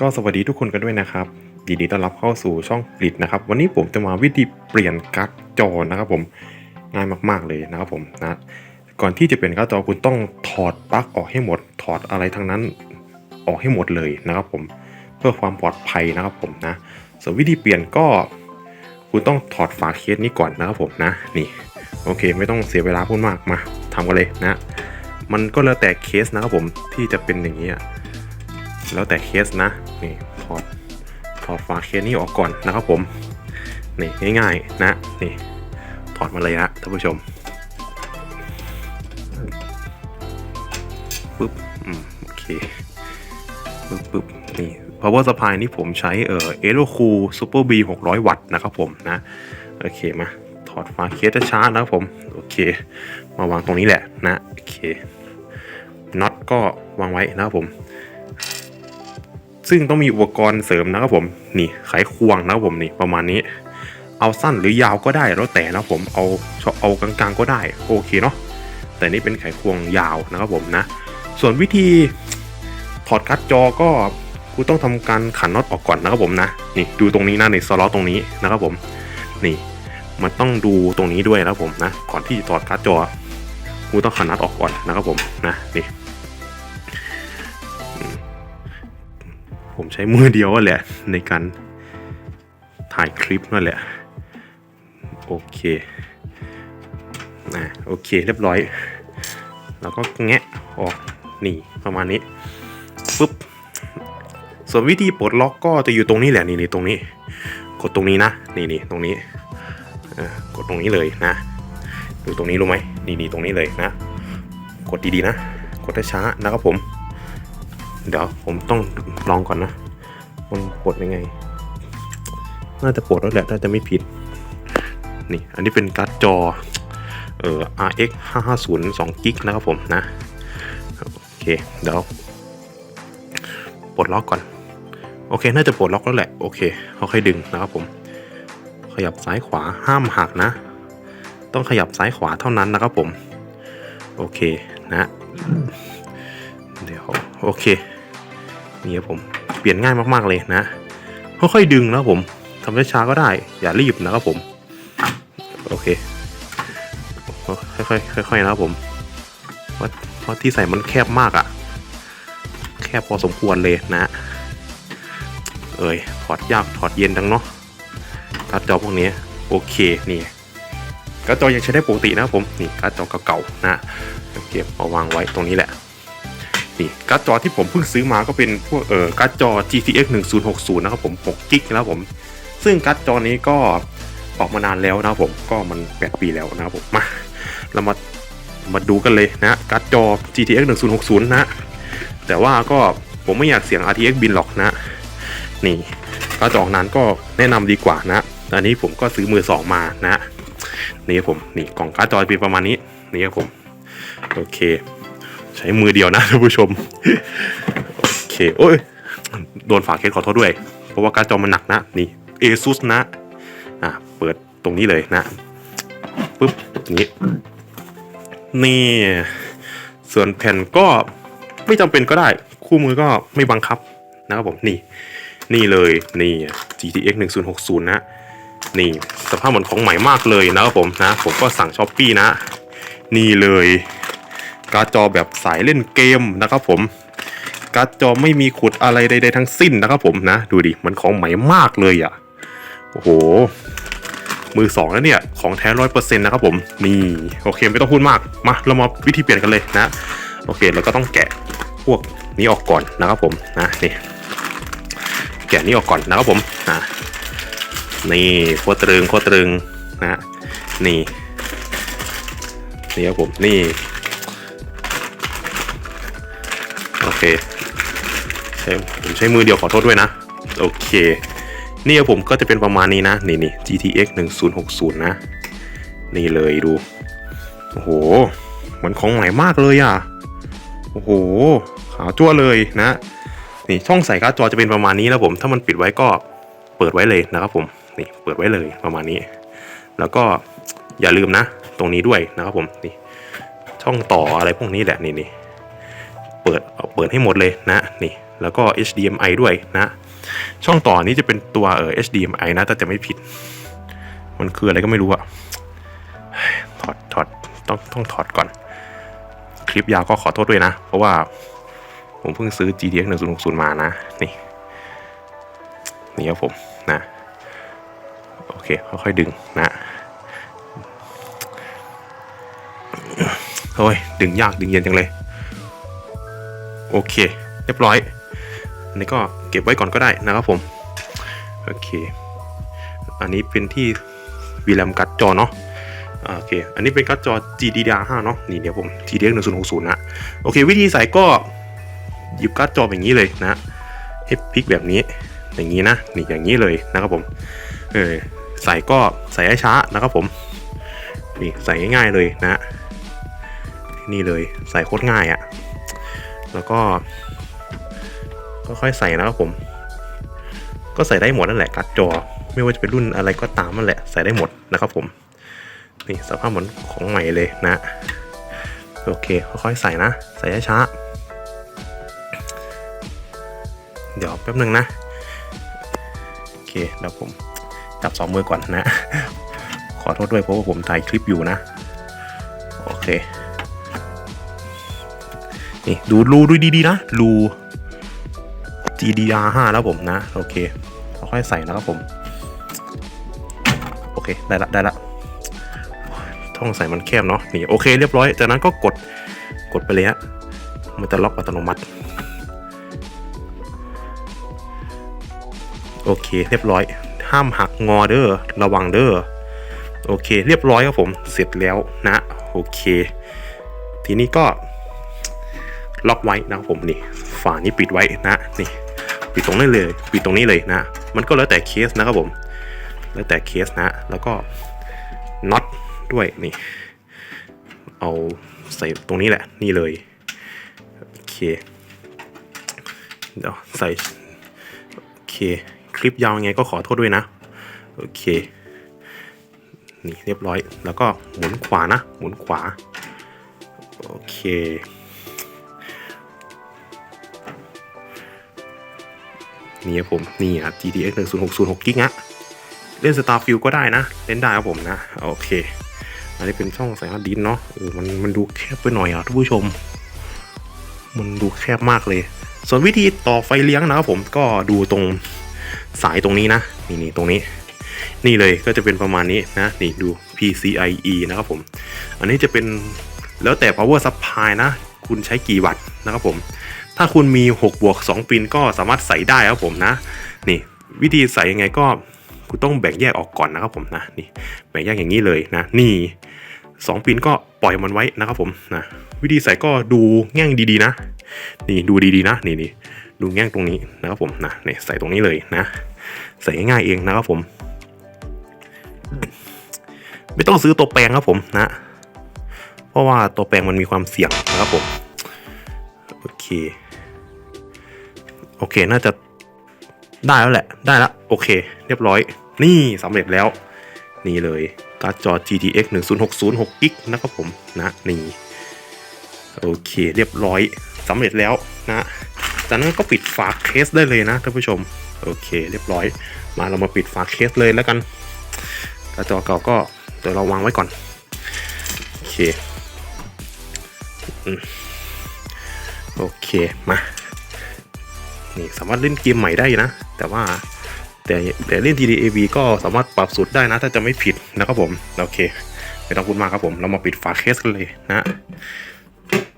ก็สวัสดีทุกคนกันด้วยนะครับยินดีต้อนรับเข้าสู่ช่องผลิตนะครับ วันนี้ผมจะมาวิธีเปลี่ยนการ์ดจอนะครับผมง่ายมากๆเลยนะครับผมนะก่อนที่จะเปลี่ยนการ์ดจอคุณต้องถอดปลั๊กออกให้หมด ถอดอะไรทั้งนั้นออกให้หมดเลยนะครับผมเพื่อความปลอดภัยนะครับผมนะส่วนวิธีเปลี่ยนก็ คุณต้องถอดฝาเคสนี้ก่อนนะครับผมนะนี่โอเค ไม่ต้องเสียเวลาพูดมากมาทำกันเลยนะ มันก็แล้วแต่เคสนะครับผมที่จะเป็นอย่างนี้ แล้วแต่เคสนะนี่ถอดถอดฝาเคสนี้ออกก่อนนะครับผมนี่ง่ายๆนะนี่ถอดมาเลยนะท่านผู้ชมปึ๊บอืมโอเคปึ๊บปึ๊บนี่ power supply นี่ผมใช้เอ่อ a e r o c o o l super b 600 วัตต์นะครับผมนะ โอเคมาถอดฝาเคสช้าๆนะครับผม โอเค มาวางตรงนี้แหละนะ โอเคน็อตก็วางไว้นะครับผม ซึ่งต้องมีอุปกรณ์เสริมนะครับผมนี่ไขควงนะครับผมนี่ประมาณนี้ เอาสั้นหรือยาวก็ได้แล้วแต่นะครับผมเอาเอากลางๆก็ได้โอเคเนาะแต่นี่เป็นไขควงยาวนะครับผมนะ ส่วนวิธีถอดการ์ดจอก็คุณต้องทำการขันน็อตออกก่อนนะครับผมนะนี่ดูตรงนี้นะในสล็อตตรงนี้นะครับผมนี่มันต้องดูตรงนี้ด้วยนะครับผมนะก่อนที่จะถอดการ์ดจอคุณต้องขันน็อตออกก่อนนะครับผมนะนี่ ช้มือเดียวแหละ ในการถ่ายคลิปนั่นแหละ โอเคนะโอเคเรียบร้อย แล้วก็แงะออกนี่ประมาณนี้ปุ๊บส่วนวิธีปลดล็อกก็จะอยู่ตรงนี้แหละนี่นี่ตรงนี้ กดตรงนี้นะนี่นี่ตรงนี้กดตรงนี้เลยนะดูตรงนี้รู้ไหมนี่นี่ตรงนี้เลยนะ กดดีๆนะ กดช้าๆนะครับผม เดี๋ยวผมต้องลองก่อนนะ มันปลดยังไง น่าจะปลดแล้วแหละน่าจะไม่ผิด นี่ อันนี้เป็นการ์ดจอ เอ่อ RX 550 2กิกนะครับผมนะ โอเค เดี๋ยวปลดล็อกก่อน โอเค น่าจะปลดล็อกแล้วแหละ โอเคเค่อยดึงนะครับผม ขยับซ้ายขวา ห้ามหักนะ ต้องขยับซ้ายขวาเท่านั้นนะครับผม โอเคนะ เดี๋ยว โอเคนี่ครับผม ลี่ยนง่ายมากๆเลยนะค่อยๆดึงนะผมทำช้าๆก็ได้ อย่ารีบนะครับผม โอเค ค่อยๆค่อยๆนะครับผมเพราะเพราะที่ใส่มันแคบมากอะ่ะ แคบพอสมควรเลยนะ เอ้ยถอดยากถอดเย็นดังเนาะการ์ดจอพวกนี้โอเคนี่การ์ดจอยังใช้ได้ปกตินะครับผมนี่การ์ดจอเก่าๆนะเก็บเอาวางไว้ตรงนี้แหละ นี่การ์ดจอที่ผมเพิ่งซื้อมาก็เป็นพวกเออการ์ดจอ GTX 1060 นะครับผม6กิกนะครับผม ซึ่งการ์ดจอนี้ก็ออกมานานแล้วนะครับผมก็มัน 8 ปีแล้วนะครับผมมาเรามามาดูกันเลยนะการ์ดจอ GTX 1060 นะ แต่ว่าก็ผมไม่อยากเสียง RTX บินหรอกนะ นี่การ์ดจอนั้นก็แนะนำดีกว่านะอันนี้ผมก็ซื้อมือสองมานะนี่ผมนี่กล่องการ์ดจอเป็นประมาณนี้นี่ครับผมโอเค ใช้มือเดียวนะท่านผู้ชม โอเค โอ้ย โดนฝาเคสขอโทษด้วย เพราะว่าการ์ดจอมันหนักนะ นี่ ASUS นะ อะ เปิดตรงนี้เลยนะ ปึ๊บอย่างนี้ นี่ ส่วนแผ่นก็ไม่จำเป็นก็ได้ คู่มือก็ไม่บังคับนะครับผม นี่ นี่เลย นี่ GTX 1060 นะ นี่ สภาพเหมือนของใหม่มากเลยนะครับผมนะ ผมก็สั่งช้อปปี้นะ นี่เลย การ์ดจอแบบสายเล่นเกมนะครับผมการ์ดจอไม่มีขุดอะไรใดๆทั้งสิ้นนะครับผมนะ ดูดิมันของใหม่มากเลยอะ่ะโอ้โห มือสองแล้วเนี่ย ของแท้ร้อยเปอร์เซ็นต์นะครับผม นี่โอเคไม่ต้องพูดมาก มาเรามาวิธีเปลี่ยนกันเลยนะ โอเคเราก็ต้องแกะพวกนี้ออกก่อนนะครับผมนะนี่แกะนี้ออกก่อนนะครับผมนะนี่โคตรตรึงโคตรตรึงนะนี่นี่ครับผมนี่ โอเคใช้ผมใช้มือเดียวขอโทษด้วยนะ โอเค นี่ผมก็จะเป็นประมาณนี้นะ นี่นี่ GTX 1060 นะ นี่เลยดู โอ้โห เหมือนของใหม่มากเลยอะ โอ้โห ขาวจั่วเลยนะ นี่ช่องใส่การ์ดจอจะเป็นประมาณนี้นะผม ถ้ามันปิดไว้ก็เปิดไว้เลยนะครับผม นี่เปิดไว้เลยประมาณนี้ แล้วก็อย่าลืมนะ ตรงนี้ด้วยนะครับผม นี่ช่องต่ออะไรพวกนี้แหละนี่นี่ เปิดเอาเปิดให้หมดเลยนะนี่แล้วก็ HDMI ด้วยนะช่องต่อนี้จะเป็นตัวเออ HDMI นะถ้าจะไม่ผิด มันคืออะไรก็ไม่รู้อะถอดถอดต้องต้องถอดก่อน คลิปยาวก็ขอโทษด้วยนะ เพราะว่าผมเพิ่งซื้อ GTX 1060 มานะ นี่ นี่ครับผมนะ โอเค ค่อยๆดึงนะโอ้ย ดึงยากดึงเย็นจังเลย โอเค เรียบร้อย อันนี้ก็เก็บไว้ก่อนก็ได้นะครับผม โอเค อันนี้เป็นที่วีแรมการ์ดจอเนาะโอเค อันนี้เป็นการ์ดจอ GDDR5 เนาะ นี่เดี๋ยวผม GTX 1060นะ โอเค วิธีใส่ก็หยิบการ์ดจอแบบนี้เลยนะให้พลิกแบบนี้ อย่างนี้นะ นี่อย่างนี้เลยนะครับผม เออ ใส่ก็ใส่ให้ช้านะครับผม นี่ใส่ง่ายๆเลยนะ นี่เลย ใส่โคตรง่ายอะ่ะ แล้วก็ค่อยใส่นะครับผม ก็ใส่ได้หมดนั่นแหละการ์ดจอ ไม่ว่าจะเป็นรุ่นอะไรก็ตามนั่นแหละใส่ได้หมดนะครับผมนี่สภาพเหมือนของใหม่เลยนะ โอเคค่อยๆใส่นะ ใส่ช้าเดี๋ยวแป๊บหนึ่งนะ โอเคเดี๋ยวผมจับสองมือก่อนนะ ขอโทษด้วยเพราะว่าผมถ่ายคลิปอยู่นะ โอเค นี่ดูรูดูดีๆนะรู GDR5 แล้วผมนะ โอเคค่อยใส่นะครับผม โอเค ได้ละได้ละช่องใส่มันแคบเนาะนี่โอเคเรียบร้อยจากนั้นก็กดกดไปเลยฮะมันจะล็อกอัตโนมัติ โอเค เรียบร้อย ห้ามหักงอเด้อระวังเด้อโอเค เรียบร้อยครับผมเสร็จแล้วนะ โอเค ทีนี้ก็ ล็อกไว้นะครับผมนี่ฝานี้ปิดไว้นะนี่ปิดตรงนี้เลยปิดตรงนี้เลยนะ มันก็แล้วแต่เคสนะครับผม แล้วแต่เคสนะ แล้วก็น็อตด้วยนี่ เอาใส่ตรงนี้แหละนี่เลยโอเคเดี๋ยวใส่โอเคคลิปยาวยังไงก็ขอโทษด้วยนะโอเคนี่เรียบร้อยแล้วก็หมุนขวานะ หมุนขวา โอเค นี่ครับผมนี่อะ GTX 1060 6กิกะเล่น Starfield ก็ได้นะ เล่นได้ครับผมนะ โอเค อันนี้เป็นช่องใส่ฮาร์ดดิสเนาะเออมันมันดูแคบไปหน่อยอะท่านผู้ชม มันดูแคบมากเลย ส่วนวิธีต่อไฟเลี้ยงนะครับผมก็ดูตรงสายตรงนี้นะ นี่นี่ตรงนี้ นี่เลยก็จะเป็นประมาณนี้นะ นี่ดู PCIe นะครับผม อันนี้จะเป็นแล้วแต่ power supply นะ คุณใช้กี่วัตต์นะครับผม ถ้าคุณมี6บวก2ปินก็สามารถใส่ได้ครับผมนะ นี่วิธีใส่ยังไงก็คุณต้องแบ่งแยกออกก่อนนะครับผมนะนี่แบ่งแยกอย่างนี้เลยนะ นี่ 2ปินก็ปล่อยมันไว้นะครับผมนะวิธีใส่ก็ดูแง่งดีๆนะ นี่ดูดีๆนะนี่นี่ดูแง่งตรงนี้นะครับผมนะนี่ใส่ตรงนี้เลยนะ ใส่ง่ายๆเองนะครับผม ไม่ต้องซื้อตัวแปลงครับผมนะ เพราะว่าตัวแปลงมันมีความเสี่ยงนะครับผมโอเค โอเค น่าจะได้แล้วแหละ ได้แล้วโอเค เรียบร้อย นี่สำเร็จแล้ว นี่เลยการ์ดจอ GTX 1060 6กิกนะครับผมนะนี่โอเค เรียบร้อยสำเร็จแล้วนะจากนั้นก็ปิดฝาเคสได้เลยนะท่านผู้ชม โอเค เรียบร้อย มาเรามาปิดฝาเคสเลยแล้วกันการ์ดจอเก่าก็เดี๋ยวเราวางไว้ก่อน โอเคโอเคมา นี่สามารถเล่นเกมใหม่ได้นะ แต่ว่าแต่แต่เล่น TDAV ก็สามารถปรับสูตรได้นะ ถ้าจะไม่ผิดนะครับผมโอเคไม่ต้องพูดมากครับผม เรามาปิดฝาเคสกันเลยนะ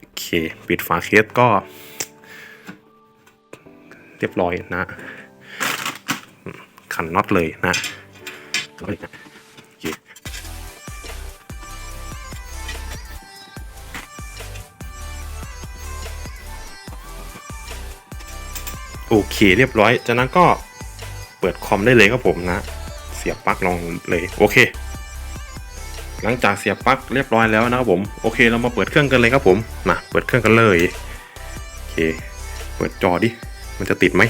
โอเค ปิดฝาเคสก็ เรียบร้อยนะขันน็อตเลยนะ โอเคเรียบร้อย จากนั้นก็เปิดคอมได้เลยครับผมนะ เสียบปลั๊กลองเลยโอเค หลังจากเสียบปลั๊กเรียบร้อยแล้วนะครับผมโอเคเรามาเปิดเครื่องกันเลยครับผมมาเปิดเครื่องกันเลยโอเค เปิดจอดิมันจะติดไหม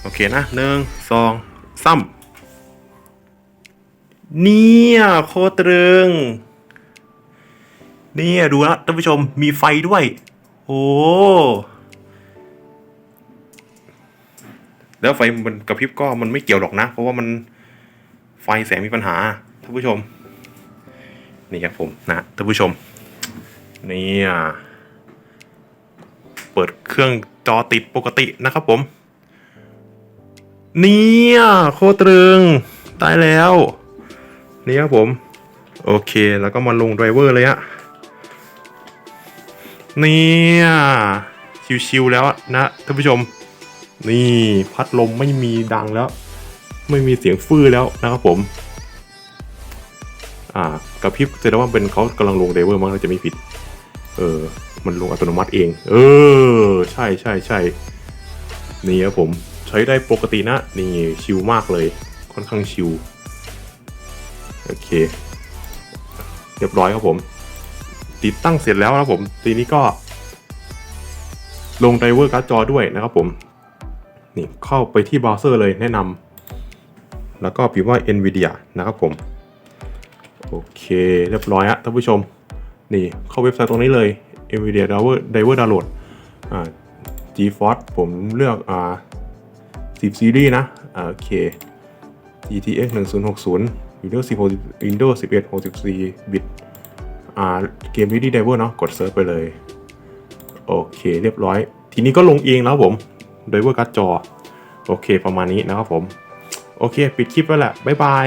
โอเคนะหนึ่งสองสามเนี่ยโคตรตรึงเนี่ยดูนะท่านผู้ชมมีไฟด้วย โอ้ แล้วไฟมันกระพริบก็มันไม่เกี่ยวหรอกนะ เพราะว่ามันไฟแสงมีปัญหาท่านผู้ชม นี่ครับผมนะท่านผู้ชม นี่อะเปิดเครื่องจอติดปกตินะครับผม เนี่ยโคตรึงได้แล้ว นี่ครับผม โอเคแล้วก็มาลงไดรเวอร์เลยฮะเนี่ยชิวๆแล้วนะท่านผู้ชม นี่พัดลมไม่มีดังแล้ว ไม่มีเสียงฟื้อแล้วนะครับผม อ่ากระพริบแสดงว่าเป็นเขากำลังลงไดเวอร์มั้งเราจะไม่ผิด เออ มันลงอัตโนมัติเอง เออ ใช่ใช่ใช่นี่ครับผมใช้ได้ปกตินะ นี่ชิลมากเลย ค่อนข้างชิลโอเค เรียบร้อยครับผม ติดตั้งเสร็จแล้วนะครับผม ทีนี้ก็ลงไดเวอร์การ์ดจอด้วยนะครับผม นี่เข้าไปที่เบราว์เซอร์เลยแนะนำแล้วก็พิมพ์ว่า NVIDIA นะครับผมโอเค เรียบร้อยฮะท่านผู้ชม นี่เข้าเว็บไซต์ตรงนี้เลย NVIDIA Driver Driver Download อ่า GeForce ผมเลือกอ่า10ซีรีส์นะอ่าโอเค GTX 1060 Windows 10 Windows 11 64 บิตอ่าเกม Ready Driver เนาะกดเซิร์ชไปเลย โอเค เรียบร้อย ทีนี้ก็ลงเองแล้วผม ไดเวอร์การ์ดจอ โอเคประมาณนี้นะครับผม โอเค ปิดคลิปแล้วแหละบ๊ายบาย